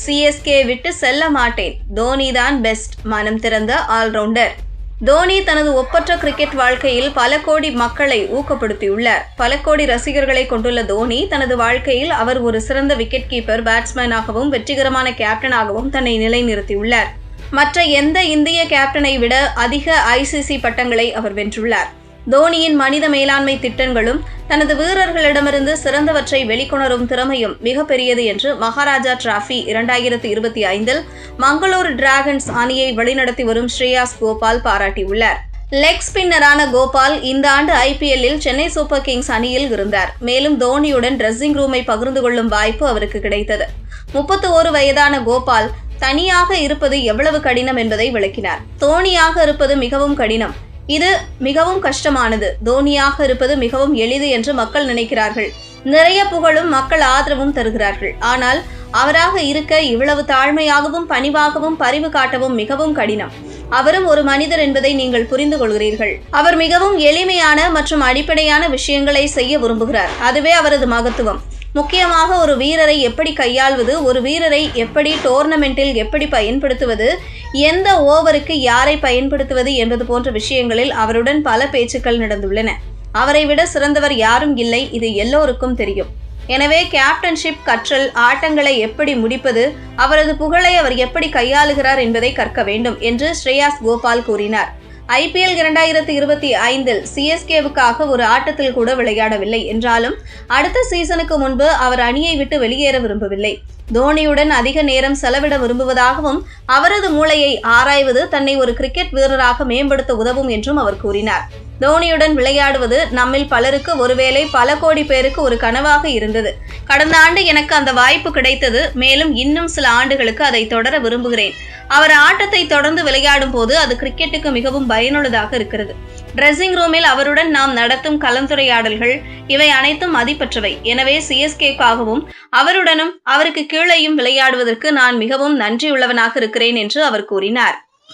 CSK விட்டு செல்ல மாட்டேன். தோனி தான் பெஸ்ட் மனம் திறந்த ஆல்ரவுண்டர் தோனி தனது ஒப்பற்ற கிரிக்கெட் வாழ்க்கையில் பல கோடி மக்களை ஊக்கப்படுத்தியுள்ளார். பல கோடி ரசிகர்களை கொண்டுள்ள தோனி தனது வாழ்க்கையில் அவர் ஒரு சிறந்த விக்கெட் கீப்பர் பேட்ஸ்மேனாகவும் வெற்றிகரமான கேப்டனாகவும் தன்னை நிலைநிறுத்தியுள்ளார். மற்ற எந்த இந்திய கேப்டனை விட அதிக ஐசிசி பட்டங்களை அவர் வென்றுள்ளார். தோனியின் மனித மேலாண்மை திட்டங்களும் தனது வீரர்களிடமிருந்து சிறந்தவற்றை வெளிக்கொணரும் திறமையும் மிகப்பெரியது என்று மகாராஜா டிராஃபி இரண்டாயிரத்தி இருபத்தி ஐந்தில் மங்களூரு டிராகன்ஸ் அணியை வழிநடத்தி வரும் ஸ்ரேயாஸ் கோபால் பாராட்டியுள்ளார். லெக் ஸ்பின்னரான கோபால் இந்த ஆண்டு ஐபிஎல்லில் சென்னை சூப்பர் கிங்ஸ் அணியில் இருந்தார். மேலும் தோனியுடன் ட்ரெஸ்ஸிங் ரூமை பகிர்ந்து கொள்ளும் வாய்ப்பு அவருக்கு கிடைத்தது. முப்பத்தி ஓரு வயதான கோபால் தனியாக இருப்பது எவ்வளவு கடினம் என்பதை விளக்கினார். தோனியாக இருப்பது மிகவும் கடினம். இது மிகவும் கஷ்டமானது. தோனியாக இருப்பது மிகவும் எளிது என்று மக்கள் நினைக்கிறார்கள். நிறைய புகழும் மக்கள் ஆதரவும் தருகிறார்கள். ஆனால் அவராக இருக்க இவ்வளவு தாழ்மையாகவும் பணிவாகவும் பரிவு காட்டவும் மிகவும் கடினம். அவரும் ஒரு மனிதர் என்பதை நீங்கள் புரிந்து கொள்கிறீர்கள். அவர் மிகவும் எளிமையான மற்றும் அடிப்படையான விஷயங்களை செய்ய விரும்புகிறார். அதுவே அவரது மகத்துவம். முக்கியமாக ஒரு வீரரை எப்படி கையாள்வது ஒரு வீரரை எப்படி டோர்னமெண்டில் எப்படி பயன்படுத்துவது எந்த ஓவருக்கு யாரை பயன்படுத்துவது என்பது போன்ற விஷயங்களில் அவருடன் பல பேச்சுக்கள் நடந்துள்ளன. அவரை விட சிறந்தவர் யாரும் இல்லை இது எல்லோருக்கும் தெரியும். எனவே கேப்டன்ஷிப் கற்றல் ஆட்டங்களை எப்படி முடிப்பது அவரது புகழை அவர் எப்படி கையாளுகிறார் என்பதை கற்க வேண்டும் என்று ஸ்ரேயாஸ் கோபால் கூறினார். ஐபிஎல் இரண்டாயிரத்தி இருபத்தி ஐந்தில் சிஎஸ்கேவுக்காக ஒரு ஆட்டத்தில் கூட விளையாடவில்லை. என்றாலும் அடுத்த சீசனுக்கு முன்பு அவர் அணியை விட்டு வெளியேற விரும்பவில்லை. தோனியுடன் அதிக நேரம் செலவிட விரும்புவதாகவும் அவரது மூளையை ஆராய்வது தன்னை ஒரு கிரிக்கெட் வீரராக மேம்படுத்த உதவும் என்றும் அவர் கூறினார். தோனியுடன் விளையாடுவது நம்மில் பலருக்கு ஒருவேளை பல கோடி பேருக்கு ஒரு கனவாக இருந்தது. கடந்த ஆண்டு எனக்கு அந்த வாய்ப்பு கிடைத்தது. மேலும் இன்னும் சில ஆண்டுகளுக்கு அதை தொடர விரும்புகிறேன். அவர் ஆட்டத்தை தொடர்ந்து விளையாடும் போது அது கிரிக்கெட்டுக்கு மிகவும் பயனுள்ளதாக இருக்கிறது. ட்ரெஸ்ஸிங் ரூமில் அவருடன் நாம் நடத்தும் கலந்துரையாடல்கள் இவை அனைத்தும் மதிப்பற்றவை. எனவே சிஎஸ்கேக்காகவும் அவருடனும் அவருக்கு கீழேயும் விளையாடுவதற்கு நான் மிகவும் நன்றியுள்ளவனாக இருக்கிறேன் என்று அவர் கூறினார்.